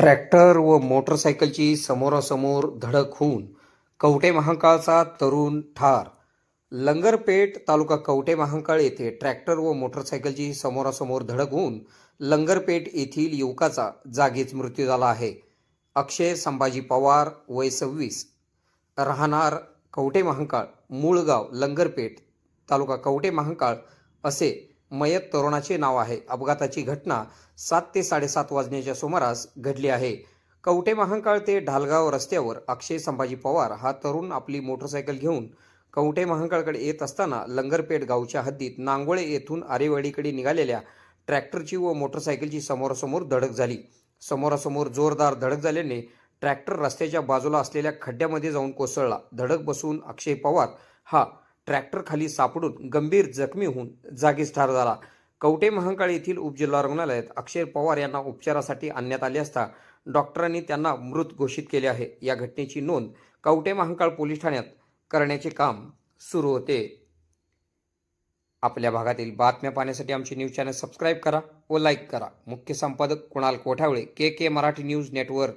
tractor व मोटरसायकलची समोरासमोर धडक होऊन कवटे महांकाळचा तरुण ठार. लंगरपेठ तालुका कवटे महांकाळ येथे ट्रॅक्टर व मोटरसायकलची समोरासमोर धडक होऊन लंगरपेठ येथील युवकाचा जागीच मृत्यू झाला आहे. अक्षय संभाजी पवार वय सव्वीस. राहणार कवटे महांकाळ मूळगाव लंगरपेठ तालुका कवटे महांकाळ असे मयत तरुणाचे नाव आहे. अपघाताची घटना सात ते साडेसात वाजण्याच्या सुमारास घडली आहे. कवटे महांकाळ ते ढालगाव रस्त्यावर अक्षय संभाजी पवार हा तरुण आपली मोटरसायकल घेऊन कवटे महांकाळकडे येत असताना लंगरपेठ गावच्या हद्दीत नांगोळे येथून आरेवाडीकडे निघालेल्या ट्रॅक्टरची व मोटरसायकलची समोरासमोर धडक झाली. समोरासमोर जोरदार धडक झाल्याने ट्रॅक्टर रस्त्याच्या बाजूला असलेल्या खड्ड्यामध्ये जाऊन कोसळला. धडक बसून अक्षय पवार हा ट्रॅक्टरखाली सापडून गंभीर जखमी होऊन जागीच ठार झाला. कवटे महांकाळ येथील उपजिल्हा रुग्णालयात अक्षय पवार यांना उपचारासाठी आणण्यात आले असता डॉक्टरांनी त्यांना मृत घोषित केले आहे. या घटनेची नोंद कवटे महांकाळ पोलीस ठाण्यात करण्याचे काम सुरू होते. आपल्या भागातील बातम्या पाहण्यासाठी आमचे न्यूज चॅनल सबस्क्राईब करा व लाईक करा. मुख्य संपादक Kunal Kothawale K K Marathi news network.